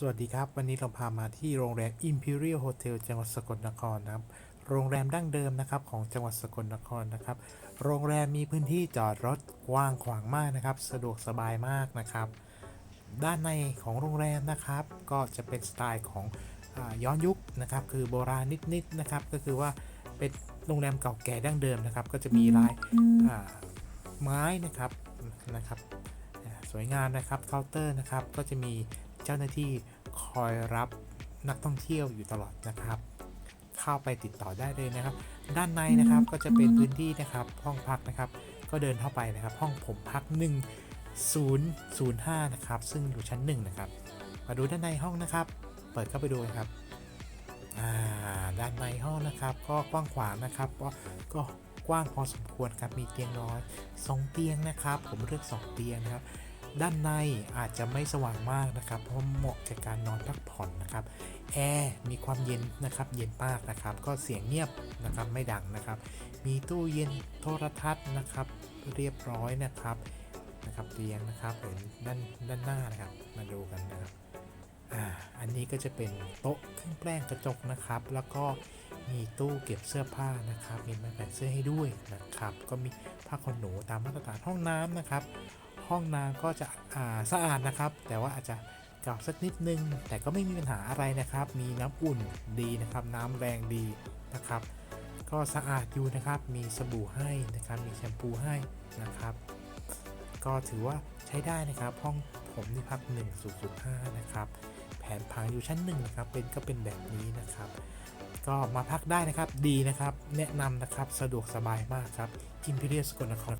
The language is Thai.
สวัสดีครับ วันนี้เราพามาที่โรงแรม Imperial Hotel จังหวัดสกลนครนะครับ โรงแรมดั้งเดิมนะครับของจังหวัดสกลนครนะครับ โรงแรมมีพื้นที่จอดรถกว้างขวางมากนะครับ สะดวกสบายมากนะครับ ด้านในของโรงแรมนะครับ ก็จะเป็นสไตล์ของอาย้อนยุคนะครับ คือโบราณนิดๆนะครับ ก็คือว่าเป็นโรงแรมเก่าแก่ดั้งเดิมนะครับ ก็จะมีลายอ่าไม้นะครับนะครับอ่าสวยงามนะครับเคาน์เตอร์นะครับ ก็จะมี เจ้าหน้าที่คอยรับนักท่องเที่ยวอยู่ตลอดนะครับ เข้าไปติดต่อได้เลยนะครับ ด้านในนะครับก็จะเป็นพื้นที่นะครับห้องพักนะครับ ก็เดินเข้าไปนะครับ ห้องผมพัก 1005 นะครับ ซึ่งอยู่ชั้น 1 นะครับ มาดูด้านในห้องนะครับ เปิดเข้าไปดูนะครับอ่าด้านในห้องนะครับ ก็กว้างขวางนะครับก็ก็กว้างพอสมควรครับมีเตียงน้อยสองเตียงนะครับ ผมเลือกสองเตียงนะครับ ด้านในอาจจะไม่สว่างมากนะครับ เพราะเหมาะแก่การนอนพักผ่อนนะครับ แอร์มีความเย็นนะครับ เย็นมากนะครับ ก็เสียงเงียบนะครับ ไม่ดังนะครับ มีตู้เย็นโทรทัศน์นะครับ เรียบร้อยนะครับ นะครับเตียงนะครับเห็นด้านด้านหน้านะครับ มาดูกันนะครับ อ่า อันนี้ก็จะเป็นโต๊ะเครื่องแป้งกระจกนะครับ แล้วก็มีตู้เก็บเสื้อผ้านะครับ มีไม้แขวนเสื้อให้ด้วยนะครับ ก็มีผ้าขนหนูตามมาตรฐานห้องน้ำนะครับ ห้องน้ำก็จะาสะอาดนะครับ แต่ว่าอาจจะเก่าสักนิดนึง แต่ก็ไม่มีปัญหาอะไรนะครับ มีน้ำอุ่นดีนะครับ น้ำแรงดีนะครับ ก็สะอาดอยู่นะครับ มีสบู่ให้นะครับ มีแชมพูให้นะครับ ก็ถือว่าใช้ได้นะครับ ห้องผมนี่พัก1 0 5นะครับ แผนผังอยู่ชั้น1นะครับ เป็นก็เป็นแบบนี้นะครับก็มาพักได้นะครับดีนะครับ แนะนำนะครับสะดวกสบายมากครับ Imperial สกลนคร